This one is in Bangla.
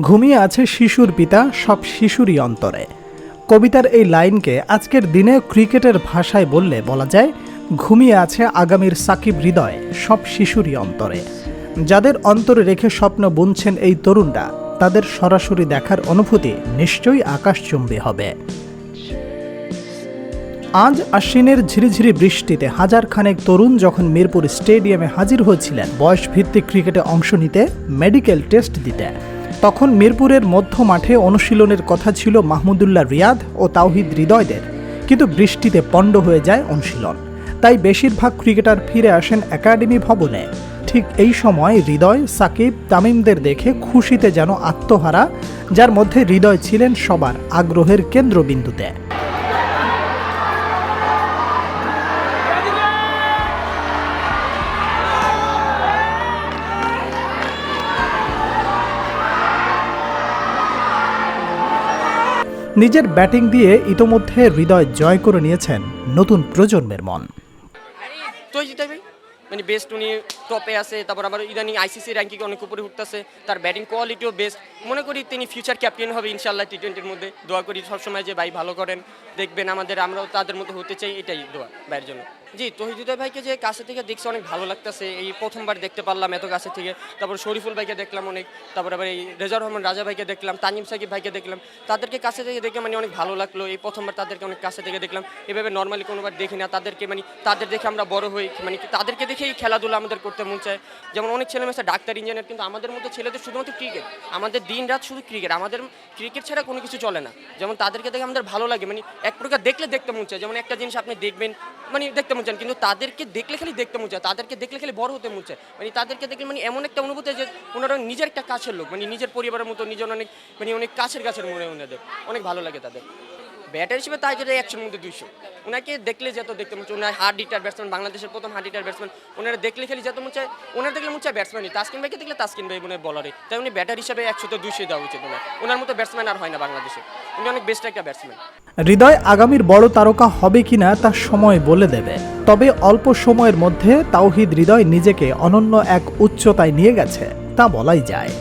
ঘুমিয়ে আছে শিশুর পিতা সব শিশুরই অন্তরে। কবিতার এই লাইনকে আজকের দিনে ক্রিকেটের ভাষায় বললে বলা যায়, ঘুমিয়ে আছে আগামীর সাকিব হৃদয় সব শিশুরই অন্তরে। যাদের অন্তরে রেখে স্বপ্ন বুনছেন এই তরুণরা, তাদের সরাসরি দেখার অনুভূতি নিশ্চয়ই আকাশচুম্বী হবে। আজ আশ্বিনের ঝিরিঝিরি বৃষ্টিতে হাজার খানেক তরুণ যখন মিরপুর স্টেডিয়ামে হাজির হয়েছিলেন বয়স ভিত্তিক ক্রিকেটে অংশ নিতে মেডিকেল টেস্ট দিতে। তখন মিরপুরের মধ্য মাঠে অনুশীলনের কথা ছিল মাহমুদুল্লাহ রিয়াদ ও তাওহিদ হৃদয়দের। কিন্তু বৃষ্টিতে পণ্ড হয়ে যায় অনুশীলন। তাই বেশিরভাগ ক্রিকেটার ফিরে আসেন একাডেমি ভবনে। ঠিক এই সময় হৃদয়, সাকিব, তামিমদের দেখে খুশিতে যেন আত্মহারা, যার মধ্যে হৃদয় ছিলেন সবার আগ্রহের কেন্দ্রবিন্দুতে। নিজের ব্যাটিং দিয়ে ইতোমধ্যে হৃদয় জয় করে নিয়েছেন নতুন প্রজন্মের মন। মানে বেস্ট উনি টপে আছে, তারপর আবার ইদানিং আইসিসি র্যাঙ্কিং অনেক উপরে উঠতেছে, তার ব্যাটিং কোয়ালিটিও বেস্ট মনে করি তিনি ফিউচার ক্যাপ্টেন হবে ইনশাল্লাহ টি টোয়েন্টির মধ্যে। দোয়া করি সবসময় যে ভাই ভালো করেন, দেখবেন আমাদের, আমরাও তাদের মতো হতে চাই, এটাই দোয়া ভাইয়ের জন্য। জি তহিদুদ্দার ভাইকে যে কাছে থেকে দেখছি অনেক ভালো লাগতেছে। এই প্রথমবার দেখতে পারলাম এত কাছে থেকে। তারপর শরীফুল ভাইকে দেখলাম অনেক। তারপর আবার এই রেজার রহমান, রাজা ভাইকে দেখলাম, তানিম সাকিব ভাইকে দেখলাম। তাদেরকে কাছে থেকে দেখে মানে অনেক ভালো লাগল। এই প্রথমবার তাদেরকে অনেক কাছে থেকে দেখলাম। এভাবে নর্মালি কোনোবার দেখি না। তাদেরকে মানে তাদের দেখে আমরা বড় হই। মানে তাদেরকে দেখেই খেলাধুলা আমাদের করতে মন চায়। যেমন অনেক ছেলে মেয়ে আছে, ডাক্তার ইঞ্জিনিয়ার কিন্তু আমাদের মতো ছেলেদের শুধুমাত্র ক্রিকেট আমাদের দিন রাত শুধু ক্রিকেট আমাদের ক্রিকেট ছাড়া কোনো কিছু চলে না। যেমন তাদেরকে দেখে আমাদের ভালো লাগে। মানে এক প্রকার দেখলে দেখতে মন চায়। যেমন একটা জিনিস আপনি দেখবেন মানে দেখতে মন চান, কিন্তু তাদেরকে দেখলে খালি দেখতে মন চায়, তাদেরকে দেখলে খালি বড় হতে মন চায়। মানে তাদেরকে দেখলে মানে এমন একটা অনুভূতি যে ওনারা নিজের একটা কাছের লোক মানে নিজের পরিবারের মতো, নিজের অনেক মানে অনেক কাছের কাছের মনে ওনাদের। অনেক ভালো লাগে তাদের। ব্যাটার হিসেবে তাই যদি একশোর মধ্যে দুইশো। ওনাকে দেখলে যেত দেখতে মন চায়। ওনার হার্ড হিটার ব্যাটসম্যান, বাংলাদেশের প্রথম হার্ড হিটার ব্যাটসম্যান। ওনারা দেখলে খেলি যেত মন চায় ওনার দেখলে মন চায় ব্যাটসম্যানই। তাসকিন ভাইকে দেখলে তাসকিন ভাই মনে বলারে তাই উনি ব্যাটার হিসেবে একশো তো দুইশো দেওয়া উচিত ওনার ওনার মতো ব্যাটসম্যান আর হয় না বাংলাদেশে। উনি অনেক বেস্ট একটা ব্যাটসম্যান। হৃদয় আগামীর বড় তারকা হবে কিনা তা সময় বলে দেবে। তবে অল্প সময়ের মধ্যে তাওহিদ হৃদয় নিজেকে অনন্য এক উচ্চতায় নিয়ে গেছে, তা বলাই যায়।